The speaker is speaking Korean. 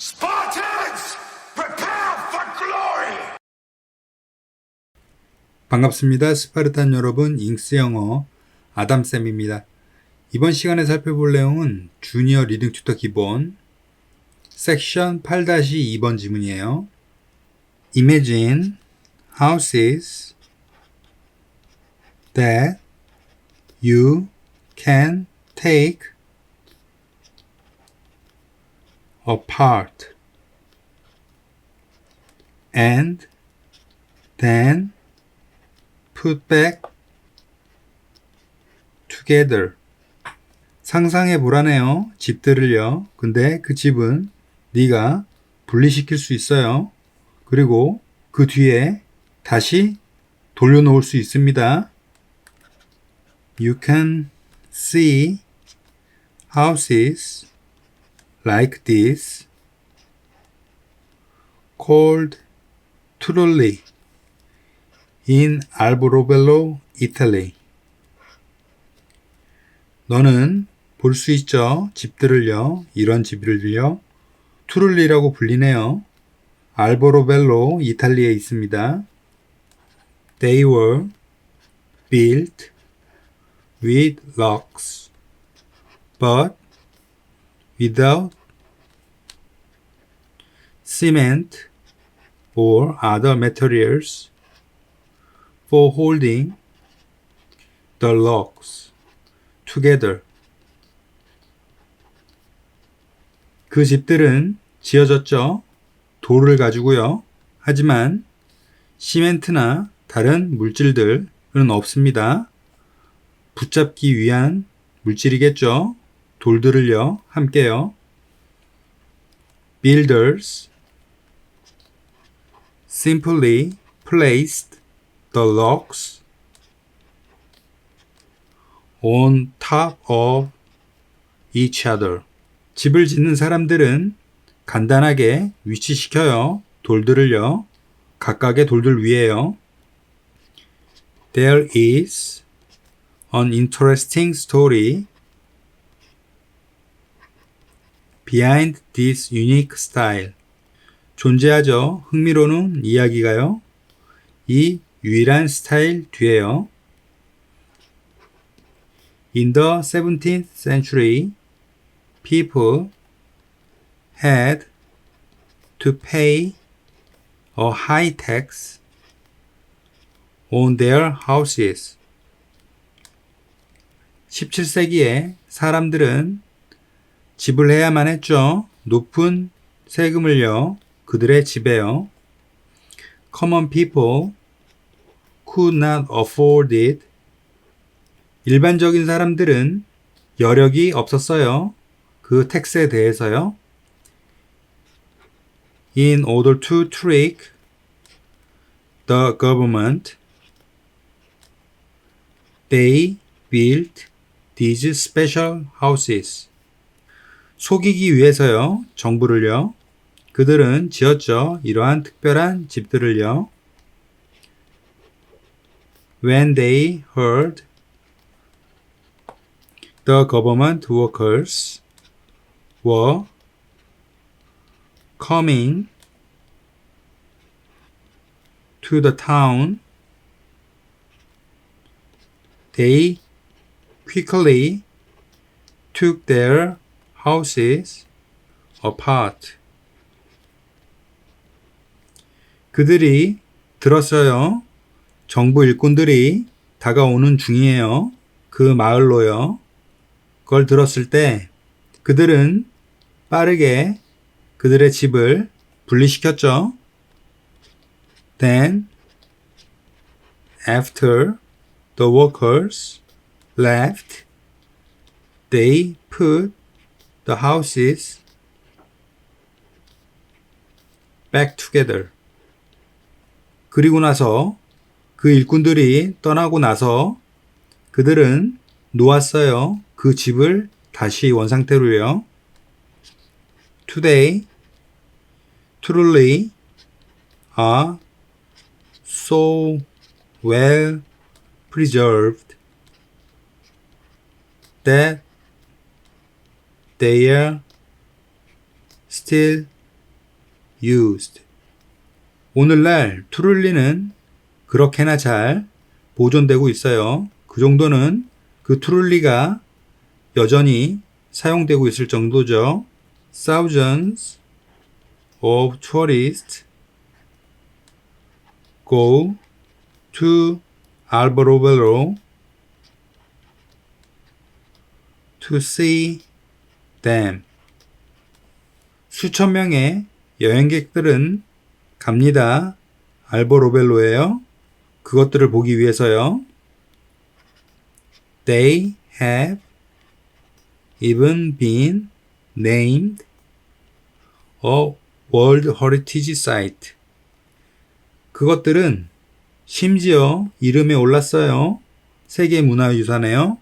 Spartans, prepare for glory! 반갑습니다. 스파르탄 여러분, 잉스 영어 아담쌤입니다. 이번 시간에 살펴볼 내용은 주니어 리딩 튜터 기본 섹션 8-2번 지문이에요. Imagine houses that you can take apart and then put back together. 상상해 보라네요. 집들을요. 근데 그 집은 네가 분리시킬 수 있어요. 그리고 그 뒤에 다시 돌려놓을 수 있습니다. You can see houses like this called Trulli in Alberobello, Italy. 너는 볼 수 있죠? 집들을요. 이런 집들을요. 투룰리라고 불리네요. 알보로벨로, 이탈리아에 있습니다. They were built with locks, but without cement or other materials for holding the logs together. 그 집들은 지어졌죠. 돌을 가지고요. 하지만 시멘트나 다른 물질들은 없습니다. 붙잡기 위한 물질이겠죠. 돌들을요. 함께요. Builders simply placed the logs on top of each other. 집을 짓는 사람들은 간단하게 위치시켜요. 돌들을요. 각각의 돌들 위에요. There is an interesting story behind this unique style. 존재하죠. 흥미로운 이야기가요. 이 유일한 스타일 뒤에요. In the 17th century, people had to pay a high tax on their houses. 17세기에 사람들은 지불해야만 했죠. 높은 세금을요. 그들의 집에요. Common people could not afford it. 일반적인 사람들은 여력이 없었어요. 그 텍스에 대해서요. In order to trick the government, they built these special houses. 속이기 위해서요. 정부를요. 그들은 지었죠. 이러한 특별한 집들을요. When they heard the government workers were coming to the town, they quickly took their houses apart. 그들이 들었어요. 정부 일꾼들이 다가오는 중이에요. 그 마을로요. 그걸 들었을 때 그들은 빠르게 그들의 집을 분리시켰죠. Then, after the workers left, they put the houses back together. 그리고 나서 그 일꾼들이 떠나고 나서 그들은 놓았어요. 그 집을 다시 원상태로요. Today, truly are so well preserved that they are still used. 오늘날 투룰리는 그렇게나 잘 보존되고 있어요. 그 정도는 그 투룰리가 여전히 사용되고 있을 정도죠. Thousands of tourists go to Alberobello to see them. 수천 명의 여행객들은 갑니다. 알보로벨로예요. 그것들을 보기 위해서요. They have even been named a World Heritage Site. 그것들은 심지어 이름에 올랐어요. 세계 문화유산에요.